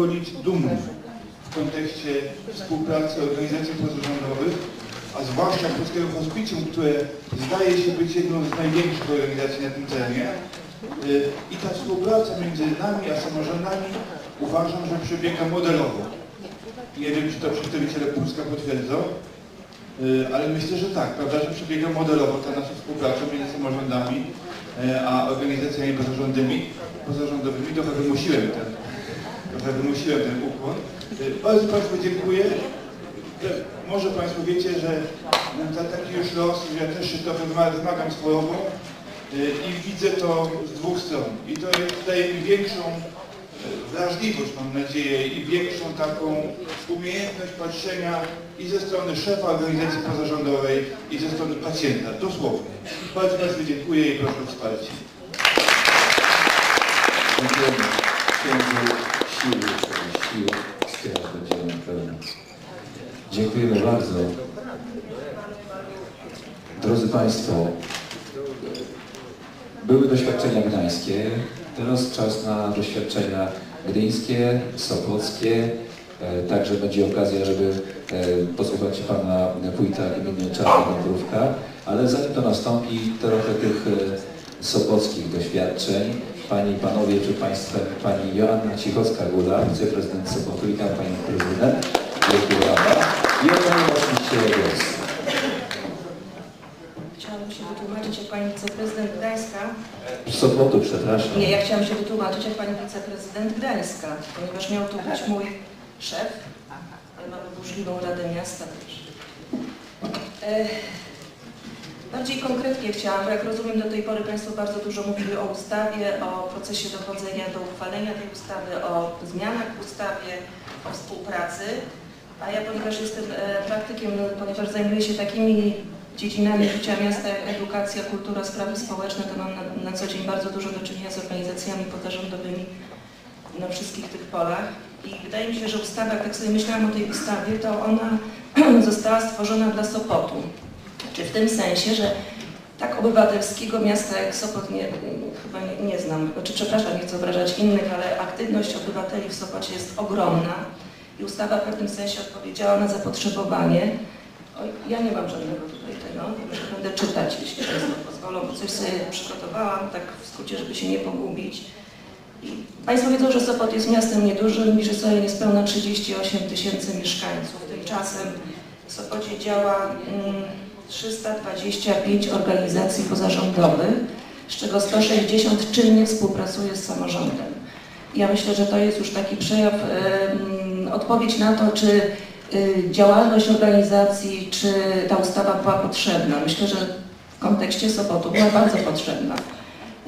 okolic dumny w kontekście współpracy organizacji pozarządowych, a zwłaszcza Polskiego Hospicjum, które zdaje się być jedną z największych organizacji na tym terenie. Y, I ta współpraca między nami a samorządami uważam, że przebiega modelowo. Nie wiem, czy to przedstawiciele Polska potwierdzą, y, ale myślę, że tak, prawda, że przebiega modelowo ta nasza współpraca między samorządami y, a organizacjami pozarządowymi. pozarządowymi. Trochę wymusiłem ten, wymusiłem ten ukłon. Y, Bardzo Państwu dziękuję. Y, Może Państwo wiecie, że za taki już los, że ja też się wyma- wymagam z chorobą i widzę to z dwóch stron. I to daje mi większą y, wrażliwość, mam nadzieję, i większą taką umiejętność patrzenia i ze strony szefa organizacji pozarządowej, i ze strony pacjenta, dosłownie. Bardzo Państwu dziękuję i proszę o wsparcie. Dziękujemy Dziękujemy bardzo. Drodzy Państwo, były doświadczenia gdańskie, teraz czas na doświadczenia gdyńskie, sopockie. E, Także będzie okazja, żeby e, posłuchać Pana wójta gminy Czarna Dąbrówka, ale zanim to nastąpi, trochę tych e, sopockich doświadczeń. Pani Panowie, przed Państwem Pani Joanna Cichocka-Gula, wiceprezydent Sopotu, witam Panią Prezydent, wielkie oddaję oczywiście głos. Chciałabym się wytłumaczyć, jak pani wiceprezydent Gdańska. Sopotu, przepraszam. Nie, ja chciałam się wytłumaczyć, jak pani wiceprezydent Gdańska, ponieważ miał tu być mój szef, ale mamy burzliwą Radę Miasta też. E, bardziej konkretnie chciałam, bo jak rozumiem, do tej pory Państwo bardzo dużo mówili o ustawie, o procesie dochodzenia do uchwalenia tej ustawy, o zmianach w ustawie, o współpracy. A ja, ponieważ jestem e, praktykiem, no, ponieważ zajmuję się takimi dziedzinami życia miasta jak edukacja, kultura, sprawy społeczne, to mam na, na co dzień bardzo dużo do czynienia z organizacjami pozarządowymi na wszystkich tych polach. I wydaje mi się, że ustawa, jak tak sobie myślałam o tej ustawie, to ona została stworzona dla Sopotu. Czy w tym sensie, że tak obywatelskiego miasta jak Sopot nie, chyba nie, nie znam, znaczy przepraszam, nie chcę obrażać innych, ale aktywność obywateli w Sopocie jest ogromna i ustawa w pewnym sensie odpowiedziała na zapotrzebowanie. Ja nie mam żadnego tutaj tego, także będę czytać, jeśli Państwo pozwolą, bo coś sobie przygotowałam, tak w skrócie, żeby się nie pogubić. I Państwo wiedzą, że Sopot jest miastem niedużym, liczy sobie niespełna 38 tysięcy mieszkańców. Tymczasem w Sopocie działa mm, 325 organizacji pozarządowych, z czego 160 czynnie współpracuje z samorządem. Ja myślę, że to jest już taki przejaw, odpowiedź na to, czy y, działalność organizacji, czy ta ustawa była potrzebna. Myślę, że w kontekście Sopotu była bardzo potrzebna.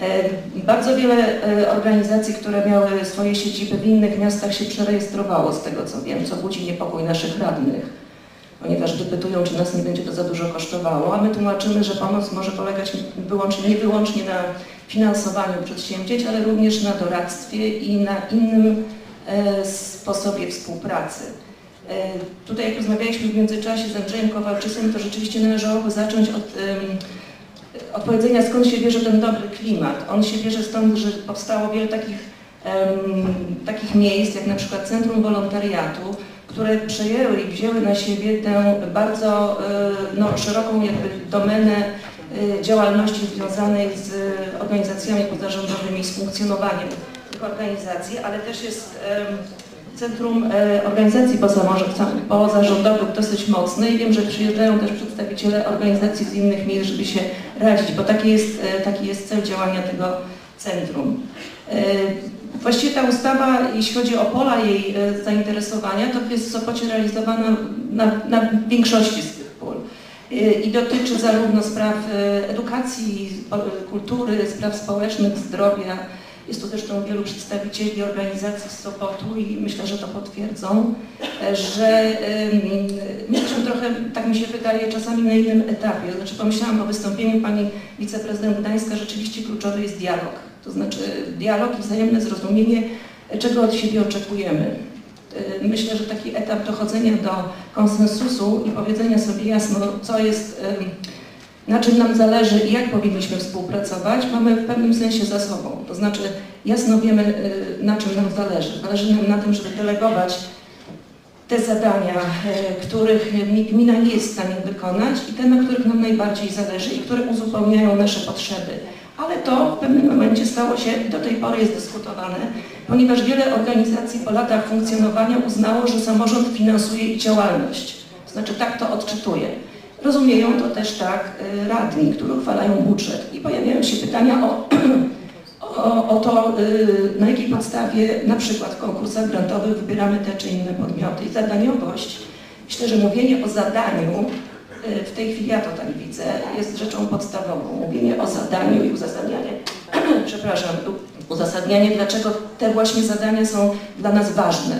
E, Bardzo wiele e, organizacji, które miały swoje siedziby w innych miastach się przerejestrowało z tego co wiem, co budzi niepokój naszych radnych, ponieważ wypytują, czy nas nie będzie to za dużo kosztowało, a my tłumaczymy, że pomoc może polegać wyłącznie, nie wyłącznie na finansowaniu przedsięwzięć, ale również na doradztwie i na innym e, sposobie współpracy. E, Tutaj jak rozmawialiśmy w międzyczasie z Andrzejem Kowalczysem, to rzeczywiście należałoby zacząć od em, odpowiedzenia, skąd się bierze ten dobry klimat. On się bierze stąd, że powstało wiele takich, takich miejsc, jak na przykład Centrum Wolontariatu, które przejęły i wzięły na siebie tę bardzo e, no, szeroką jakby domenę e, działalności związanej z organizacjami pozarządowymi, z funkcjonowaniem tych organizacji, ale też jest Centrum e, Organizacji Pozarządowych dosyć mocne i wiem, że przyjeżdżają też przedstawiciele organizacji z innych miejsc, żeby się radzić, bo taki jest, e, taki jest cel działania tego centrum. E, Właściwie ta ustawa, jeśli chodzi o pola jej zainteresowania, to jest w Sopocie realizowana na, na większości z tych pól. I dotyczy zarówno spraw edukacji, kultury, spraw społecznych, zdrowia, jest tu zresztą wielu przedstawicieli organizacji z Sopotu i myślę, że to potwierdzą, e, że my jesteśmy trochę, tak mi się wydaje, czasami na innym etapie. Znaczy pomyślałam po wystąpieniu pani wiceprezydent Gdańska, rzeczywiście kluczowy jest dialog. To znaczy dialog i wzajemne zrozumienie, e, czego od siebie oczekujemy. E, Myślę, że taki etap dochodzenia do konsensusu i powiedzenia sobie jasno, co jest na czym nam zależy i jak powinniśmy współpracować, mamy w pewnym sensie za sobą. To znaczy jasno wiemy, y, na czym nam zależy. Zależy nam na tym, żeby delegować te zadania, e, których mi- gmina nie jest w stanie wykonać i te, na których nam najbardziej zależy i które uzupełniają nasze potrzeby. Ale to w pewnym momencie stało się, i do tej pory jest dyskutowane, ponieważ wiele organizacji po latach funkcjonowania uznało, że samorząd finansuje ich działalność. To znaczy tak to odczytuje. Rozumieją to też tak e, radni, którzy uchwalają budżet i pojawiają się pytania o o, o to, y, na jakiej podstawie na przykład w konkursach grantowych wybieramy te czy inne podmioty. I zadaniowość, myślę, że mówienie o zadaniu, y, w tej chwili ja to tak widzę, jest rzeczą podstawową. Mówienie o zadaniu i uzasadnianie, przepraszam, uzasadnianie, dlaczego te właśnie zadania są dla nas ważne.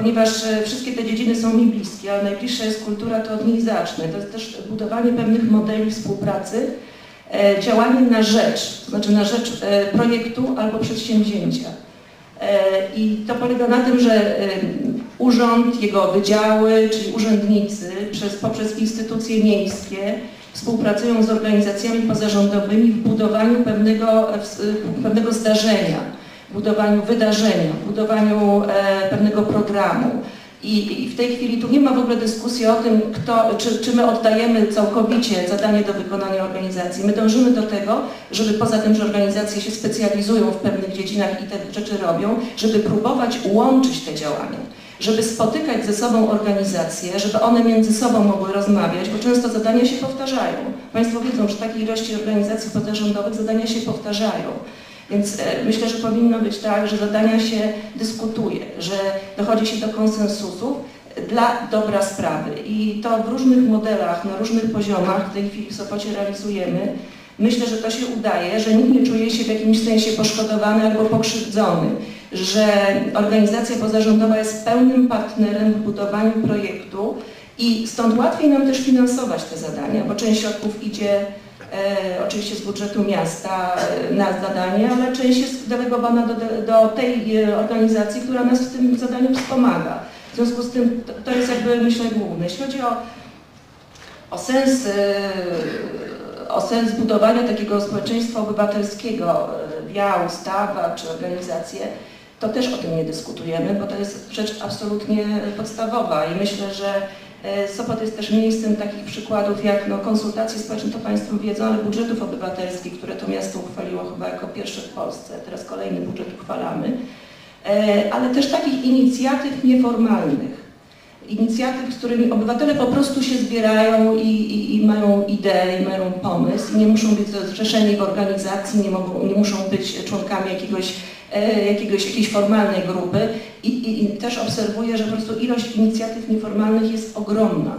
Ponieważ y, wszystkie te dziedziny są mi bliskie, ale najbliższa jest kultura, to od niej zacznę. To jest też budowanie pewnych modeli współpracy, e, działanie na rzecz, to znaczy na rzecz e, projektu albo przedsięwzięcia. E, I to polega na tym, że e, urząd, jego wydziały, czyli urzędnicy przez, poprzez instytucje miejskie współpracują z organizacjami pozarządowymi w budowaniu pewnego, e, pewnego zdarzenia, budowaniu wydarzenia, budowaniu e, pewnego programu. I, I w tej chwili tu nie ma w ogóle dyskusji o tym, kto, czy, czy my oddajemy całkowicie zadanie do wykonania organizacji. My dążymy do tego, żeby poza tym, że organizacje się specjalizują w pewnych dziedzinach i te rzeczy robią, żeby próbować łączyć te działania, żeby spotykać ze sobą organizacje, żeby one między sobą mogły rozmawiać, bo często zadania się powtarzają. Państwo wiedzą, że takiej ilości organizacji pozarządowych zadania się powtarzają. Więc e, myślę, że powinno być tak, że zadania się dyskutuje, że dochodzi się do konsensusów dla dobra sprawy. I to w różnych modelach, na różnych poziomach w tej chwili w Sopocie realizujemy. Myślę, że to się udaje, że nikt nie czuje się w jakimś sensie poszkodowany albo pokrzywdzony, że organizacja pozarządowa jest pełnym partnerem w budowaniu projektu i stąd łatwiej nam też finansować te zadania, bo część środków idzie e, oczywiście z budżetu miasta e, na zadanie, ale część jest delegowana do, do tej e, organizacji, która nas w tym zadaniu wspomaga. W związku z tym to, to jest jakby myślę główne. Jeśli chodzi o, o sens e, o sens budowania takiego społeczeństwa obywatelskiego e, via ustawa czy organizacje, to też o tym nie dyskutujemy, bo to jest rzecz absolutnie podstawowa i myślę, że e, Sopot jest też miejscem takich przykładów jak no, konsultacje społeczne, to Państwo wiedzą, ale budżetów obywatelskich, które to miasto uchwaliło chyba jako pierwsze w Polsce, teraz kolejny budżet uchwalamy, E, ale też takich inicjatyw nieformalnych. Inicjatyw, z którymi obywatele po prostu się zbierają i, i, i mają ideę, i mają pomysł. Nie muszą być zrzeszeni w organizacji, nie, mogą, nie muszą być członkami jakiegoś, e, jakiegoś, jakiejś formalnej grupy. I, i, I też obserwuję, że po prostu ilość inicjatyw nieformalnych jest ogromna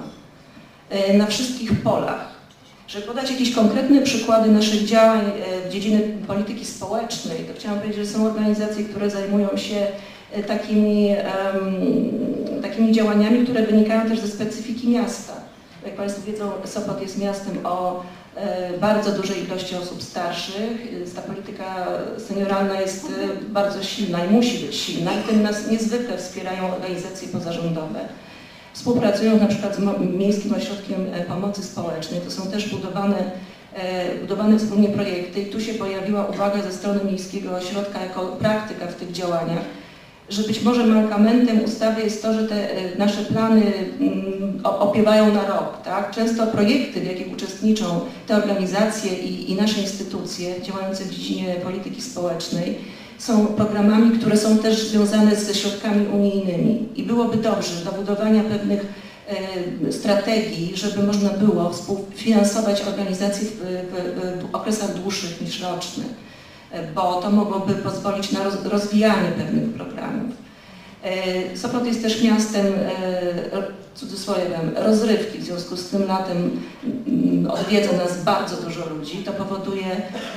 e, na wszystkich polach. Żeby podać jakieś konkretne przykłady naszych działań e, w dziedzinie polityki społecznej, to chciałam powiedzieć, że są organizacje, które zajmują się e, takimi, takimi działaniami, które wynikają też ze specyfiki miasta. Jak Państwo wiedzą, Sopot jest miastem o e, bardzo dużej ilości osób starszych. E, Ta polityka senioralna jest e, bardzo silna i musi być silna i tym nas niezwykle wspierają organizacje pozarządowe. Współpracują na przykład z Miejskim Ośrodkiem e, Pomocy Społecznej. To są też budowane, e, budowane wspólnie projekty i tu się pojawiła uwaga ze strony Miejskiego Ośrodka jako praktyka w tych działaniach, że być może mankamentem ustawy jest to, że te e, nasze plany mm, opiewają na rok. Tak? Często projekty, w jakich uczestniczą te organizacje i, i nasze instytucje działające w dziedzinie polityki społecznej, są programami, które są też związane ze środkami unijnymi. I byłoby dobrze do budowania pewnych e, strategii, żeby można było współfinansować organizacje w, w, w okresach dłuższych niż rocznych, bo to mogłoby pozwolić na roz, rozwijanie pewnych programów. E, Sopot jest też miastem, e, cudzysłowiem, rozrywki, w związku z tym latem mm, odwiedza nas bardzo dużo ludzi. To powoduje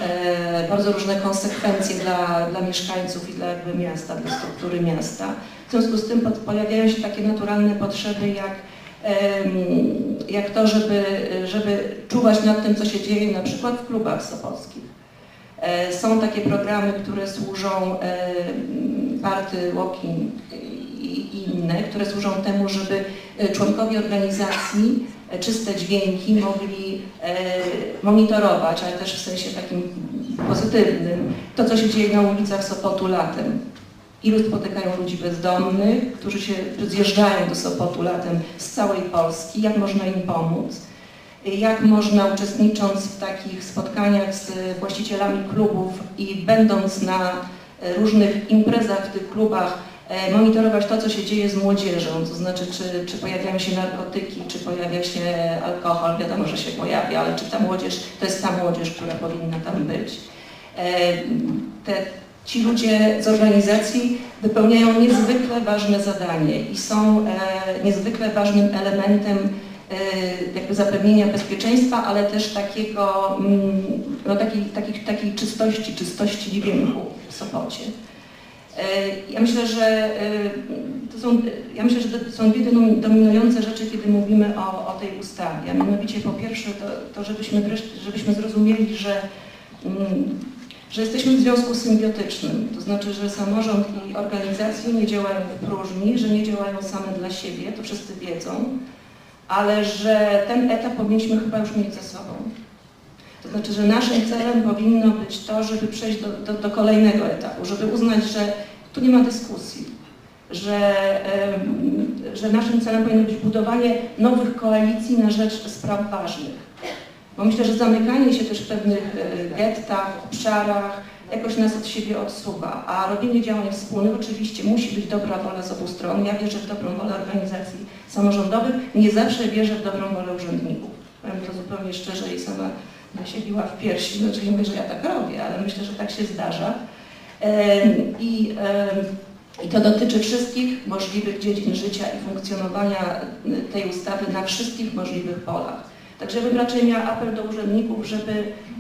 e, bardzo różne konsekwencje dla, dla mieszkańców i dla jakby miasta, dla struktury miasta. W związku z tym pojawiają się takie naturalne potrzeby jak, jak to, żeby, żeby czuwać nad tym, co się dzieje na przykład w klubach sopockich. E, Są takie programy, które służą e, party walking i, inne, które służą temu, żeby e, członkowie organizacji e, czyste dźwięki mogli e, monitorować, ale też w sensie takim pozytywnym, to co się dzieje na ulicach Sopotu latem. Ilu spotykają ludzi bezdomnych, którzy się zjeżdżają do Sopotu latem z całej Polski, jak można im pomóc jak można uczestnicząc w takich spotkaniach z właścicielami klubów i będąc na e, różnych imprezach w tych klubach, e, monitorować to, co się dzieje z młodzieżą, to znaczy czy, czy pojawiają się narkotyki, czy pojawia się alkohol, wiadomo, że się pojawia, ale czy ta młodzież to jest ta młodzież, która powinna tam być. E, Te, ci ludzie z organizacji wypełniają niezwykle ważne zadanie i są niezwykle ważnym elementem e, jakby zapewnienia bezpieczeństwa, ale też takiego, mm, no, takiej, takiej, takiej czystości, czystości dźwięku w Sopocie. E, Ja myślę, że e, to są, ja myślę, że to są dwie domi- dominujące rzeczy, kiedy mówimy o, o tej ustawie. A mianowicie po pierwsze to, to żebyśmy, żebyśmy zrozumieli, że, mm, że jesteśmy w związku symbiotycznym. To znaczy, że samorząd i organizacje nie działają w próżni, że nie działają same dla siebie, to wszyscy wiedzą, ale że ten etap powinniśmy chyba już mieć za sobą. To znaczy, że naszym celem powinno być to, żeby przejść do, do, do kolejnego etapu, żeby uznać, że tu nie ma dyskusji, że, że naszym celem powinno być budowanie nowych koalicji na rzecz spraw ważnych. Bo myślę, że zamykanie się też w pewnych e, gettach, obszarach jakoś nas od siebie odsuwa, a robienie działań wspólnych oczywiście musi być dobra wola z obu stron. Ja wierzę w dobrą wolę organizacji samorządowych, nie zawsze wierzę w dobrą wolę urzędników. Powiem to zupełnie szczerze i sama się biła w piersi, znaczy nie mówię, że ja tak robię, ale myślę, że tak się zdarza. I, I to dotyczy wszystkich możliwych dziedzin życia i funkcjonowania tej ustawy na wszystkich możliwych polach. Także bym raczej miała apel do urzędników, żeby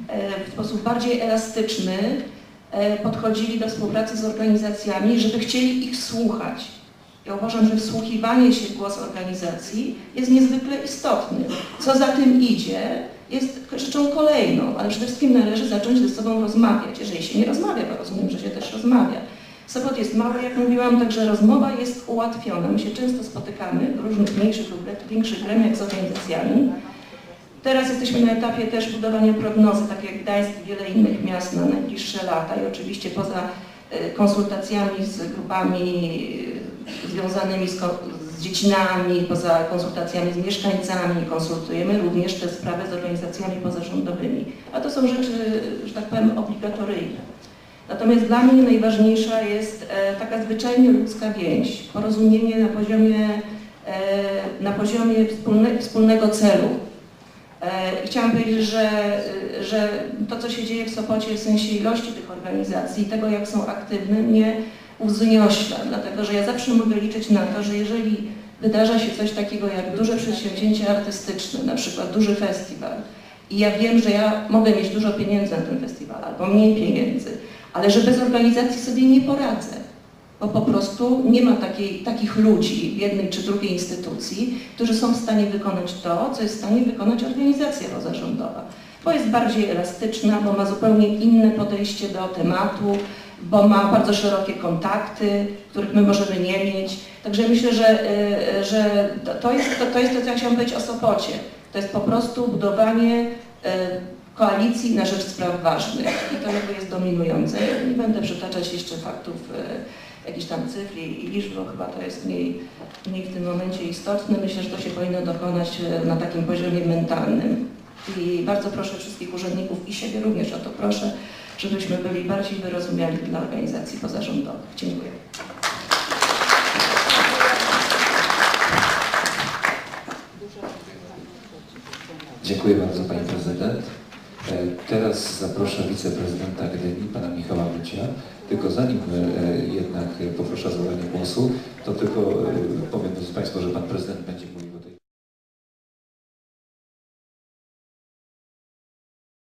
e, w sposób bardziej elastyczny e, podchodzili do współpracy z organizacjami, żeby chcieli ich słuchać. Ja uważam, że wsłuchiwanie się w głos organizacji jest niezwykle istotny. Co za tym idzie, jest rzeczą kolejną, ale przede wszystkim należy zacząć ze sobą rozmawiać. Jeżeli się nie rozmawia, bo rozumiem, że się też rozmawia. Sopot jest mały, jak mówiłam, także rozmowa jest ułatwiona. My się często spotykamy w różnych mniejszych lub większych gremiach z organizacjami. Teraz jesteśmy na etapie też budowania prognozy, tak jak Gdańsk i wiele innych miast na najbliższe lata i oczywiście poza e, konsultacjami z grupami e, związanymi z, z dziecinami, poza konsultacjami z mieszkańcami, konsultujemy również te sprawy z organizacjami pozarządowymi. A to są rzeczy, że tak powiem, obligatoryjne. Natomiast dla mnie najważniejsza jest e, taka zwyczajnie ludzka więź, porozumienie na poziomie, na poziomie wspólne, wspólnego celu. E, I chciałam powiedzieć, że, że to, co się dzieje w Sopocie w sensie ilości tych organizacji tego, jak są aktywne, mnie uzniośla, dlatego że ja zawsze mogę liczyć na to, że jeżeli wydarza się coś takiego jak duże przedsięwzięcie artystyczne, na przykład duży festiwal, i ja wiem, że ja mogę mieć dużo pieniędzy na ten festiwal albo mniej pieniędzy, ale że bez organizacji sobie nie poradzę bo po prostu nie ma takiej, takich ludzi w jednej czy drugiej instytucji, którzy są w stanie wykonać to, co jest w stanie wykonać organizacja pozarządowa. Bo jest bardziej elastyczna, bo ma zupełnie inne podejście do tematu, bo ma bardzo szerokie kontakty, których my możemy nie mieć. Także myślę, że, y, że to- jest, to, to jest to, co ja chciałam powiedzieć o Sopocie. To jest po prostu budowanie y, koalicji na rzecz spraw ważnych i to jakby jest dominujące. Nie będę przytaczać jeszcze faktów jakichś tam cyfr i i liczb, bo chyba to jest mniej, mniej w tym momencie istotne. Myślę, że to się powinno dokonać e, na takim poziomie mentalnym. I bardzo proszę wszystkich urzędników i siebie również o to proszę, żebyśmy byli bardziej wyrozumiali dla organizacji pozarządowych. Dziękuję. Dziękuję bardzo Pani Prezydent. E, Teraz zaproszę wiceprezydenta Gdyni, Pana Michała Mycia. Tylko zanim e, jednak poproszę o zabranie głosu, to tylko e, powiem Państwu, że Pan Prezydent będzie mówił